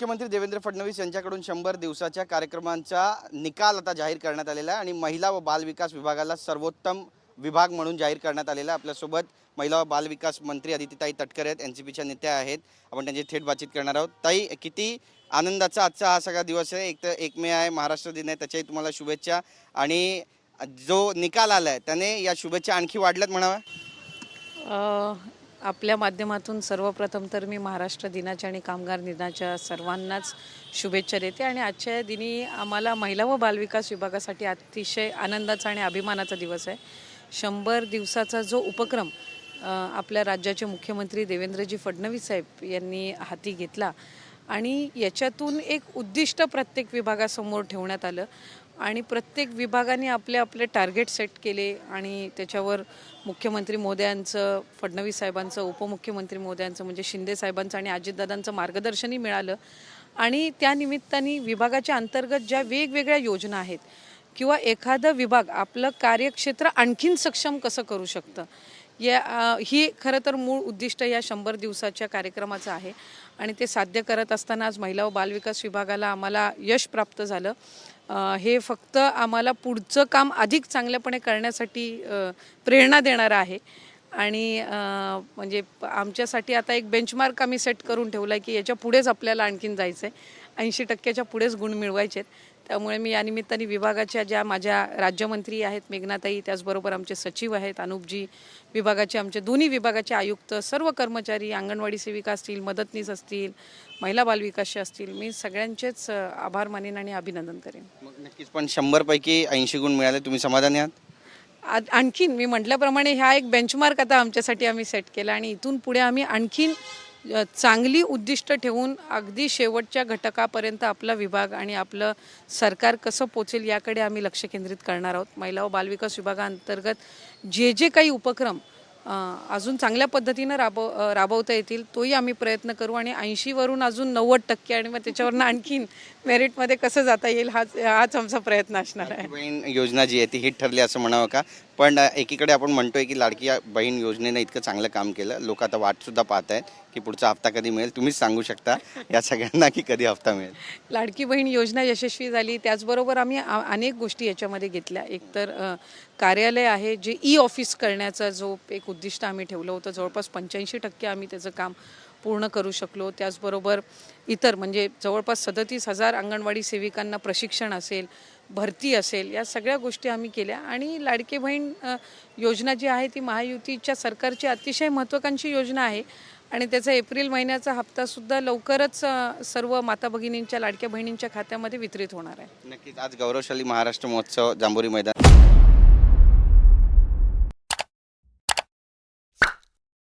मुख्यमंत्री देवेंद्र फडणवीस यांच्याकडून शंभर दिवसाच्या कार्यक्रमांचा निकाल आता जाहीर करण्यात आलेला आहे आणि महिला व बालविकास विभागाला सर्वोत्तम विभाग म्हणून जाहीर करण्यात आलेला आहे. आपल्यासोबत महिला व बालविकास मंत्री अदितीताई तटकरे आहेत. एन सी पीच्या नेत्या आहेत. आपण त्यांची थेट बातचीत करणार आहोत. ताई किती आनंदाचा आजचा हा सगळा दिवस आहे. एक तर एक मे आहे. महाराष्ट्र दिन आहे. त्याच्याही तुम्हाला शुभेच्छा. आणि जो निकाल आला आहे त्याने या शुभेच्छा आणखी वाढल्यात म्हणाव्या आपल्या माध्यमातून सर्वप्रथम तर मी महाराष्ट्र दिनाच्या आणि कामगार दिनाच्या सर्वांनाच शुभेच्छा देते. आणि आजच्या दिनी आम्हाला महिला व बालविकास विभागासाठी अतिशय आनंदाचा आणि अभिमानाचा दिवस आहे. शंभर दिवसाचा जो उपक्रम आपल्या राज्याचे मुख्यमंत्री देवेंद्रजी फडणवीस साहेब यांनी हाती घेतला आणि याच्यातून एक उद्दिष्ट प्रत्येक विभागासमोर ठेवण्यात आलं. आणि प्रत्येक विभागाने आपले आपले टार्गेट सेट केले आणि त्याच्यावर मुख्यमंत्री मोदयांचं फडणवीस साहेबांचं उपमुख्यमंत्री मोदयांचं म्हणजे शिंदे साहेबांचं आणि अजितदादांचं मार्गदर्शनही मिळालं. आणि त्यानिमित्ताने विभागाच्या अंतर्गत ज्या वेगवेगळ्या योजना आहेत किंवा एखादं विभाग आपलं कार्यक्षेत्र आणखीन सक्षम कसं करू शकतं? या ही खरं तर मूळ उद्दिष्ट या शंभर दिवसाच्या कार्यक्रमाचं आहे. आणि ते साध्य करत असताना आज महिला व बालविकास विभागाला आम्हाला यश प्राप्त झालं. हे फक्त आम्हाला पुढचं काम अधिक चांगल्यापणे करण्यासाठी प्रेरणा देणारं आहे. आणि म्हणजे आमच्यासाठी आता एक बेंचमार्क आम्ही सेट करून ठेवला आहे की याच्या पुढेच आपल्याला आणखीन जायचं आहे ऐंशी टक्क्याच्या पुढेच गुण मिळवायचे आहेत त्यामुळे मी या निमित्ताने विभागाच्या ज्या माझ्या राज्यमंत्री आहेत मेघनाताई त्याचबरोबर आमचे सचिव आहेत अनुपजी विभागाचे आमचे दोन्ही विभागाचे आयुक्त सर्व कर्मचारी अंगणवाडी सेविका असतील मदतनीस असतील महिला बालविकासचे असतील मी सगळ्यांचेच आभार मानेन आणि अभिनंदन करेन. मग नक्कीच पण शंभरपैकी ऐंशी गुण मिळाले तुम्ही समाधानी आहात? आणखीन मी म्हटल्याप्रमाणे हा एक बेंचमार्क आता आमच्यासाठी आम्ही सेट केला आणि इथून पुढे आम्ही आणखीन चांगली उद्दिष्ट ठेवून अगदी शेवटच्या घटकापर्यंत आपला विभाग आणि आपलं सरकार कसं पोचेल याकडे आम्ही लक्ष केंद्रित करणार आहोत. महिला व बालविकास विभागाअंतर्गत जे जे काही उपक्रम अजून चांगल्या पद्धतीनं राबव राबवता येतील तोही आम्ही प्रयत्न करू आणि ऐंशीवरून अजून नव्वद टक्के आणि मग त्याच्यावरनं आणखीन मेरिटमध्ये कसं जाता येईल हाच हाच आमचा प्रयत्न असणार आहे. योजना जी आहे ती हिट ठरली असं म्हणावं का? पण एकीकडे आपण म्हणतोय की लाडकी बहीण योजनेनं इतकं चांगलं काम केलं. लोक आता वाटसुद्धा पाहत आहेत की पुढचा हप्ता कधी मिळेल? तुम्हीच सांगू शकता. या सगळ्यांना की कधी हप्ता मिळेल? लाडकी बहीण योजना यशस्वी झाली. त्याचबरोबर आम्ही आ- अनेक गोष्टी याच्यामध्ये घेतल्या. एकतर कार्यालय आहे जे ई ऑफिस करण्याचा जो एक उद्दिष्ट आम्ही ठेवलं होतं. जवळपास पंच्याऐंशी टक्के आम्ही त्याचं काम पूर्ण करू शकलो. त्याचबरोबर इतर म्हणजे जवळपास सदतीस हजार अंगणवाडी सेविकांना प्रशिक्षण असेल भरती असेल या सगळ्या गोष्टी आम्ही केल्या. आणि लाडके बहीण योजना जी आहे ती महायुतीच्या सरकारची अतिशय महत्त्वाकांक्षी योजना आहे. आणि त्याचा एप्रिल महिन्याचा हप्तासुद्धा लवकरच सर्व माता भगिनींच्या लाडक्या बहिणींच्या खात्यामध्ये वितरित होणार आहे. नक्कीच. आज गौरवशाली महाराष्ट्र महोत्सव जांभोरी मैदान